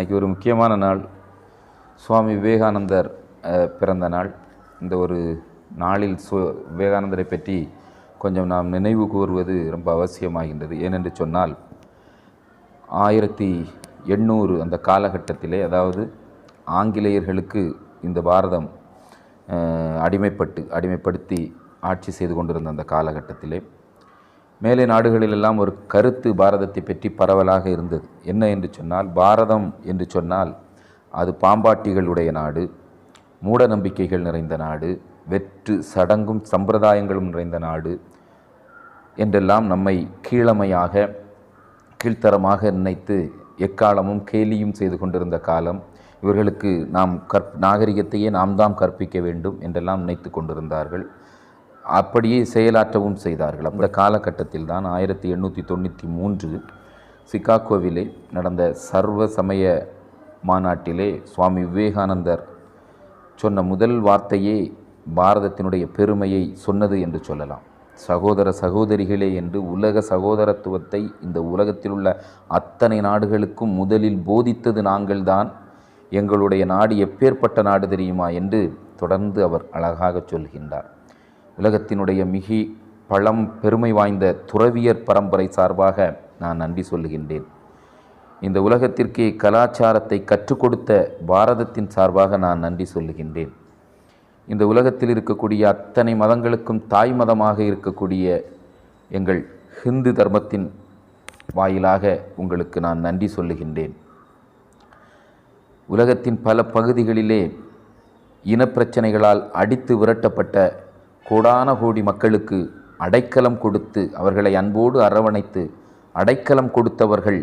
இன்றைக்கி ஒரு முக்கியமான நாள். சுவாமி விவேகானந்தர் பிறந்த நாள். இந்த ஒரு நாளில் சு விவேகானந்தரை பற்றி கொஞ்சம் நாம் நினைவு கூறுவது ரொம்ப அவசியமாகின்றது. ஏனென்று சொன்னால் ஆயிரத்தி எண்ணூறு அந்த காலகட்டத்திலே அதாவது ஆங்கிலேயர்களுக்கு இந்த பாரதம் அடிமைப்பட்டு அடிமைப்படுத்தி ஆட்சி செய்து கொண்டிருந்த அந்த காலகட்டத்திலே மேலை நாடுகளிலெல்லாம் ஒரு கருத்து பாரதத்தை பற்றி பரவலாக இருந்தது. என்ன என்று சொன்னால் பாரதம் என்று சொன்னால் அது பாம்பாட்டிகளுடைய நாடு மூட நம்பிக்கைகள் நிறைந்த நாடு வெற்று சடங்கும் சம்பிரதாயங்களும் நிறைந்த நாடு என்றெல்லாம் நம்மை கீழமையாக கீழ்த்தரமாக நினைத்து எக்காலமும் கேலியும் செய்து கொண்டிருந்த காலம் இவர்களுக்கு நாம் கற் நாகரிகத்தையே நாம் தான் கற்பிக்க வேண்டும் என்றெல்லாம் நினைத்து கொண்டிருந்தார்கள். அப்படியே செயலாற்றவும் செய்தார்கள். அந்த காலகட்டத்தில் தான் ஆயிரத்தி எண்ணூற்றி தொண்ணூற்றி மூன்று சிகாகோவிலே நடந்த சர்வ சமய மாநாட்டிலே சுவாமி விவேகானந்தர் சொன்ன முதல் வார்த்தையே பாரதத்தினுடைய பெருமையை சொன்னது என்று சொல்லலாம். சகோதர சகோதரிகளே என்று உலக சகோதரத்துவத்தை இந்த உலகத்தில் உள்ள அத்தனை நாடுகளுக்கும் முதலில் போதித்தது நாங்கள்தான். எங்களுடைய நாடு எப்பேற்பட்ட நாடு தெரியுமா என்று தொடர்ந்து அவர் அழகாக சொல்கின்றார். உலகத்தினுடைய மிகி பழம் பெருமை வாய்ந்த துறவியர் பரம்பரை சார்பாக நான் நன்றி சொல்லுகின்றேன். இந்த உலகத்திற்கே கலாச்சாரத்தை கற்றுக் கொடுத்த பாரதத்தின் சார்பாக நான் நன்றி சொல்லுகின்றேன். இந்த உலகத்தில் இருக்கக்கூடிய அத்தனை மதங்களுக்கும் தாய் மதமாக இருக்கக்கூடிய எங்கள் ஹிந்து தர்மத்தின் வாயிலாக உங்களுக்கு நான் நன்றி சொல்லுகின்றேன். உலகத்தின் பல பகுதிகளிலே இனப்பிரச்சனைகளால் அடித்து விரட்டப்பட்ட கோடான கோடி மக்களுக்கு அடைக்கலம் கொடுத்து அவர்களை அன்போடு அரவணைத்து அடைக்கலம் கொடுத்தவர்கள்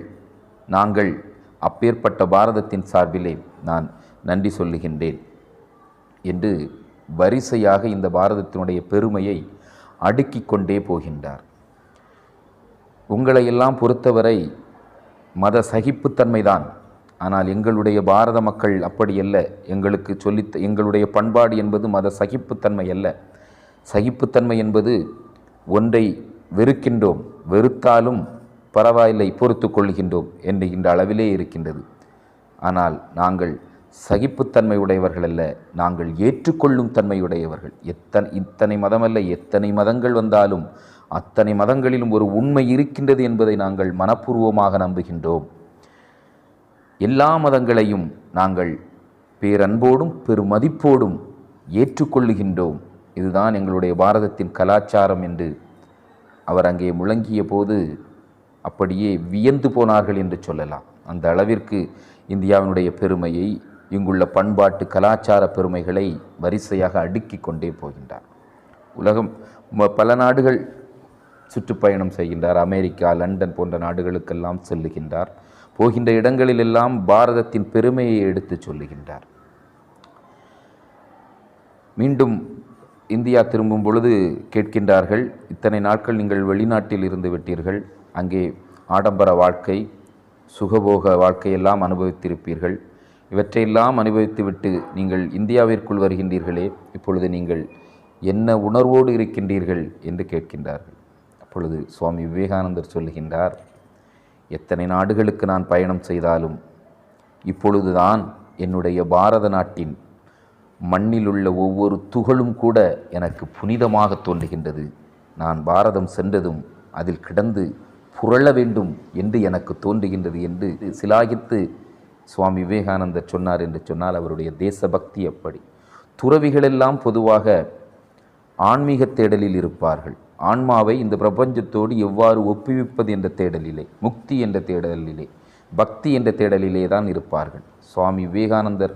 நாங்கள் அப்பேற்பட்ட பாரதத்தின் சார்பிலே நான் நன்றி சொல்லுகின்றேன் என்று வரிசையாக இந்த பாரதத்தினுடைய பெருமையை அடுக்கிக் கொண்டே போகின்றார். உங்களையெல்லாம் பொறுத்தவரை மத சகிப்புத்தன்மைதான். ஆனால் எங்களுடைய பாரத மக்கள் அப்படியல்ல. எங்களுக்கு சொல்லி எங்களுடைய பண்பாடு என்பது மத சகிப்புத்தன்மை அல்ல. சகிப்புத்தன்மை என்பது ஒன்றை வெறுக்கின்றோம் வெறுத்தாலும் பரவாயில்லை பொறுத்து கொள்கின்றோம் என்கின்ற அளவிலே இருக்கின்றது. ஆனால் நாங்கள் சகிப்புத்தன்மை உடையவர்கள் அல்ல நாங்கள் ஏற்றுக்கொள்ளும் தன்மையுடையவர்கள் எத்தனை இத்தனை மதமல்ல எத்தனை மதங்கள் வந்தாலும் அத்தனை மதங்களிலும் ஒரு உண்மை இருக்கின்றது என்பதை நாங்கள் மனப்பூர்வமாக நம்புகின்றோம். எல்லா மதங்களையும் நாங்கள் பேரன்போடும் பெருமதிப்போடும் ஏற்றுக்கொள்ளுகின்றோம். இதுதான் எங்களுடைய பாரதத்தின் கலாச்சாரம் என்று. அவர் அங்கே முழங்கிய போது அப்படியே வியந்து போனார்கள் என்று சொல்லலாம். அந்த அளவிற்கு இந்தியாவினுடைய பெருமையை இங்குள்ள பண்பாட்டு கலாச்சார பெருமைகளை வரிசையாக அடுக்கி கொண்டே போகின்றார். உலகம் பல நாடுகள் சுற்றுப்பயணம் செய்கின்றார். அமெரிக்கா லண்டன் போன்ற நாடுகளுக்கெல்லாம் செல்லுகின்றார். போகின்ற இடங்களிலெல்லாம் பாரதத்தின் பெருமையை எடுத்துச் சொல்லுகின்றார். மீண்டும் இந்தியா திரும்பும் பொழுது கேட்கின்றார்கள் இத்தனை நாட்கள் நீங்கள் வெளிநாட்டில் இருந்து விட்டீர்கள் அங்கே ஆடம்பர வாழ்க்கை சுகபோக வாழ்க்கையெல்லாம் அனுபவித்திருப்பீர்கள். இவற்றையெல்லாம் அனுபவித்துவிட்டு நீங்கள் இந்தியாவிற்குள் வருகின்றீர்களே இப்பொழுது நீங்கள் என்ன உணர்வோடு இருக்கின்றீர்கள்? என்று கேட்கின்றார்கள். அப்பொழுது சுவாமி விவேகானந்தர் சொல்லுகின்றார் எத்தனை நாடுகளுக்கு நான் பயணம் செய்தாலும் இப்பொழுதுதான் என்னுடைய பாரத நாட்டின் மண்ணிலுள்ள ஒவ்வொரு துகளும் கூட எனக்கு புனிதமாக தோன்றுகின்றது. நான் பாரதம் சென்றதும் அதில் கிடந்து புரள வேண்டும் என்று எனக்கு தோன்றுகின்றது என்று சிலாகித்து சுவாமி விவேகானந்தர் சொன்னார் என்று சொன்னால் அவருடைய தேசபக்தி அப்படி. துறவிகளெல்லாம் பொதுவாக ஆன்மீக தேடலில் இருப்பார்கள். ஆன்மாவை இந்த பிரபஞ்சத்தோடு எவ்வாறு ஒப்புவிப்பது என்ற தேடலிலே முக்தி என்ற தேடலிலே பக்தி என்ற தேடலிலே தான் இருப்பார்கள். சுவாமி விவேகானந்தர்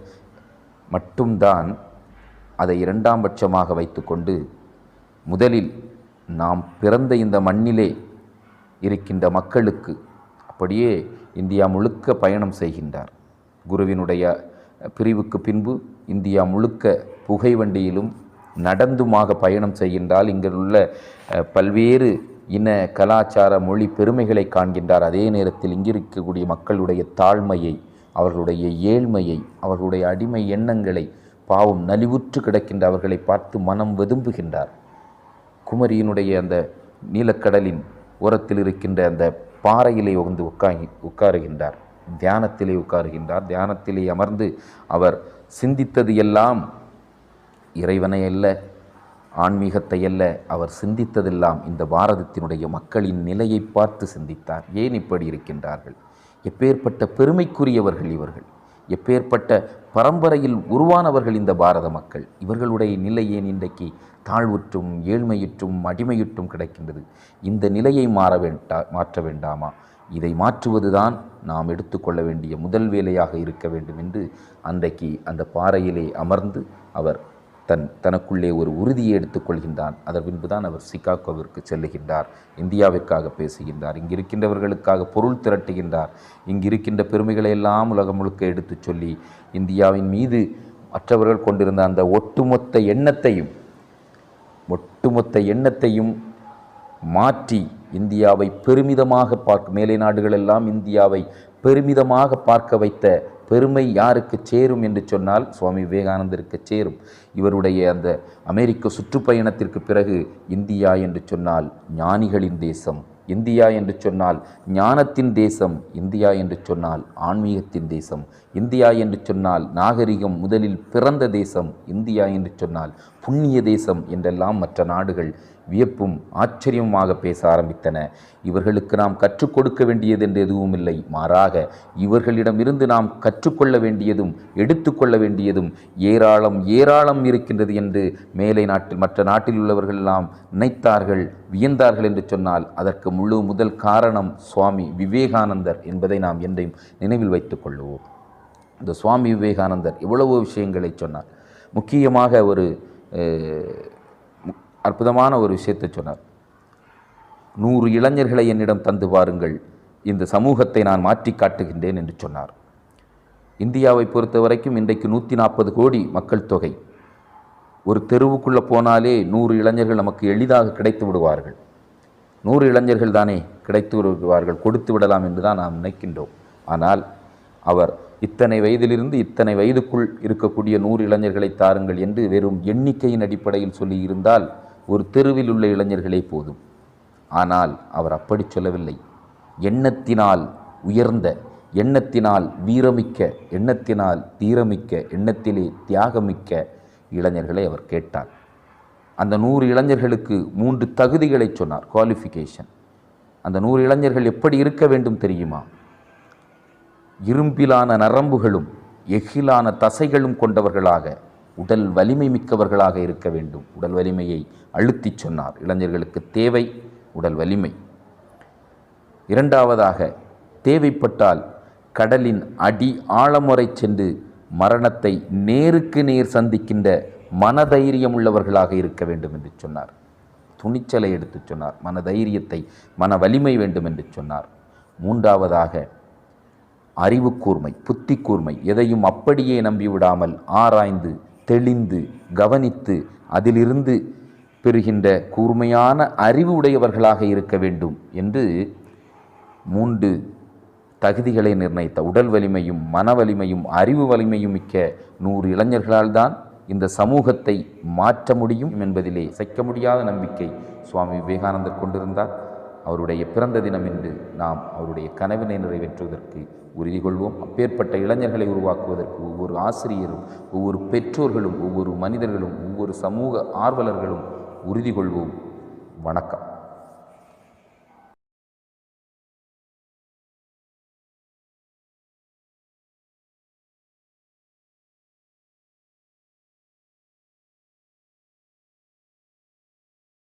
மட்டும்தான் அதை இரண்டாம் பட்சமாக வைத்துக்கொண்டு முதலில் நாம் பிறந்த இந்த மண்ணிலே இருக்கின்ற மக்களுக்கு அப்படியே இந்தியா முழுக்க பயணம் செய்கின்றார். குருவினுடைய பிரிவுக்கு பின்பு இந்தியா முழுக்க புகை வண்டியிலும் நடந்துமாக பயணம் செய்கின்றால் இங்குள்ள பல்வேறு இன கலாச்சார மொழி பெருமைகளை காண்கின்றார். அதே நேரத்தில் இங்கிருக்கக்கூடிய மக்களுடைய தாழ்மையை அவர்களுடைய ஏழ்மையை அவர்களுடைய அடிமை எண்ணங்களை பாவம் நலிவுற்று கிடக்கின்ற அவர்களை பார்த்து மனம் வெதும்புகின்றார். குமரியினுடைய அந்த நீலக்கடலின் ஓரத்தில் இருக்கின்ற அந்த பாறையிலே வந்து உட்காங்கி உட்காருகின்றார். தியானத்திலே உட்காருகின்றார். தியானத்திலே அமர்ந்து அவர் சிந்தித்தது எல்லாம் இறைவனை அல்ல ஆன்மீகத்தை அல்ல அவர் சிந்தித்ததெல்லாம் இந்த பாரதத்தினுடைய மக்களின் நிலையை பார்த்து சிந்தித்தார். ஏன் இப்படி இருக்கின்றார்கள்? எப்பேற்பட்ட பெருமைக்குரியவர்கள் இவர்கள் எப்பேற்பட்ட பரம்பரையில் உருவானவர்கள் இந்த பாரத மக்கள் இவர்களுடைய நிலை ஏன் இன்றைக்கு தாழ்வுற்றும் ஏழ்மையுற்றும் அடிமையுற்றும் கிடைக்கின்றது? இந்த நிலையை மாற வேண்டா மாற்ற வேண்டாமா? இதை மாற்றுவதுதான் நாம் எடுத்துக்கொள்ள வேண்டிய முதல் வேலையாக இருக்க வேண்டும் என்று அன்றைக்கு அந்த பாறையிலே அமர்ந்து அவர் தன் தனக்குள்ளே ஒரு உறுதியை எடுத்துக்கொள்கின்றான் அதன் பின்புதான் அவர் சிகாகோவிற்கு செல்லுகின்றார். இந்தியாவிற்காக பேசுகின்றார். இங்கு இருக்கின்றவர்களுக்காக பொருள் திரட்டுகின்றார். இங்கு இருக்கின்ற பெருமைகளை எல்லாம் உலகம் முழுக்க எடுத்துச் சொல்லி இந்தியாவின் மீது மற்றவர்கள் கொண்டிருந்த அந்த ஒட்டுமொத்த எண்ணத்தையும் ஒட்டுமொத்த எண்ணத்தையும் மாற்றி இந்தியாவை பெருமிதமாக பார்க்க மேலை நாடுகளெல்லாம் இந்தியாவை பெருமிதமாக பார்க்க வைத்த பெருமை யாருக்கு சேரும் என்று சொன்னால் சுவாமி விவேகானந்தருக்கு சேரும். இவருடைய அந்த அமெரிக்க சுற்றுப்பயணத்திற்கு பிறகு இந்தியா என்று சொன்னால் ஞானிகளின் தேசம் இந்தியா என்று சொன்னால் ஞானத்தின் தேசம் இந்தியா என்று சொன்னால் ஆன்மீகத்தின் தேசம் இந்தியா என்று சொன்னால் நாகரிகம் முதலில் பிறந்த தேசம் இந்தியா என்று சொன்னால் புண்ணிய தேசம் என்றெல்லாம் மற்ற நாடுகள் வியப்பும் ஆச்சரியமாக பேச ஆரம்பித்தன. இவர்களுக்கு நாம் கற்றுக் கொடுக்க வேண்டியது என்று எதுவும் இல்லை. மாறாக இவர்களிடமிருந்து நாம் கற்றுக்கொள்ள வேண்டியதும் எடுத்துக்கொள்ள வேண்டியதும் ஏராளம் ஏராளம் இருக்கின்றது என்று மேலை நாட்டில் மற்ற நாட்டில் உள்ளவர்கள் எல்லாம் நினைத்தார்கள் வியந்தார்கள் என்று சொன்னால் அதற்கு முழு முதல் காரணம் சுவாமி விவேகானந்தர் என்பதை நாம் என்றையும் நினைவில் வைத்துக் கொள்ளுவோம் இந்த சுவாமி விவேகானந்தர் எவ்வளவோ விஷயங்களை சொன்னார். முக்கியமாக ஒரு அற்புதமான ஒரு விஷயத்தை சொன்னார். நூறு இளைஞர்களை என்னிடம் தந்து பாருங்கள் இந்த சமூகத்தை நான் மாற்றி காட்டுகின்றேன் என்று சொன்னார். இந்தியாவை பொறுத்த வரைக்கும் இன்றைக்கு நூற்றி நாற்பது கோடி மக்கள் தொகை. ஒரு தெருவுக்குள்ளே போனாலே நூறு இளைஞர்கள் நமக்கு எளிதாக கிடைத்து விடுவார்கள். நூறு இளைஞர்கள் தானே கிடைத்து விடுவார்கள் கொடுத்து விடலாம் என்று தான் நாம் நினைக்கின்றோம். ஆனால் அவர் இத்தனை வயதிலிருந்து இத்தனை வயதுக்குள் இருக்கக்கூடிய நூறு இளைஞர்களை தாருங்கள் என்று வெறும் எண்ணிக்கையின் அடிப்படையில் சொல்லியிருந்தால் ஒரு தெருவில் உள்ள இளைஞர்களே போதும். ஆனால் அவர் அப்படி சொல்லவில்லை. எண்ணத்தினால் உயர்ந்த எண்ணத்தினால் வீரமிக்க எண்ணத்தினால் தீரமிக்க எண்ணத்திலே தியாகமிக்க இளைஞர்களை அவர் கேட்டார். அந்த நூறு இளைஞர்களுக்கு மூன்று தகுதிகளை சொன்னார் குவாலிஃபிகேஷன் அந்த நூறு இளைஞர்கள் எப்படி இருக்க வேண்டும் தெரியுமா? இரும்பிலான நரம்புகளும் எஃகிலான தசைகளும் கொண்டவர்களாக உடல் வலிமை மிக்கவர்களாக இருக்க வேண்டும். உடல் வலிமையை அழுத்திச் சொன்னார். இளைஞர்களுக்கு தேவை உடல் வலிமை. இரண்டாவதாக தேவைப்பட்டால் கடலின் அடி ஆழமுறை சென்று மரணத்தை நேருக்கு நேர் சந்திக்கின்ற மனதைரியம் உள்ளவர்களாக இருக்க வேண்டும் என்று சொன்னார். துணிச்சலை எடுத்துச் சொன்னார். மனதைரியத்தை மன வலிமை வேண்டும் என்று சொன்னார். மூன்றாவதாக அறிவு கூர்மை புத்தி கூர்மை எதையும் அப்படியே நம்பிவிடாமல் ஆராய்ந்து தெளிந்து கவனித்து அதிலிருந்து பெறுகின்ற கூர்மையான அறிவு உடையவர்களாக இருக்க வேண்டும் என்று மூன்று தகுதிகளை நிர்ணயித்த உடல் வலிமையும் மன வலிமையும் அறிவு வலிமையும் மிக்க நூறு இளைஞர்களால் தான் இந்த சமூகத்தை மாற்ற முடியும் என்பதிலே சைக்க முடியாத நம்பிக்கை சுவாமி விவேகானந்தர் கொண்டிருந்தார். அவருடைய பிறந்த தினம் என்று நாம் அவருடைய கனவினை நிறைவேற்றுவதற்கு உறுதி கொள்வோம். அப்பேற்பட்ட இளைஞர்களை உருவாக்குவதற்கு ஒவ்வொரு ஆசிரியரும் ஒவ்வொரு பெற்றோர்களும் ஒவ்வொரு மனிதர்களும் ஒவ்வொரு சமூக ஆர்வலர்களும் உறுதி கொள்வோம். வணக்கம்.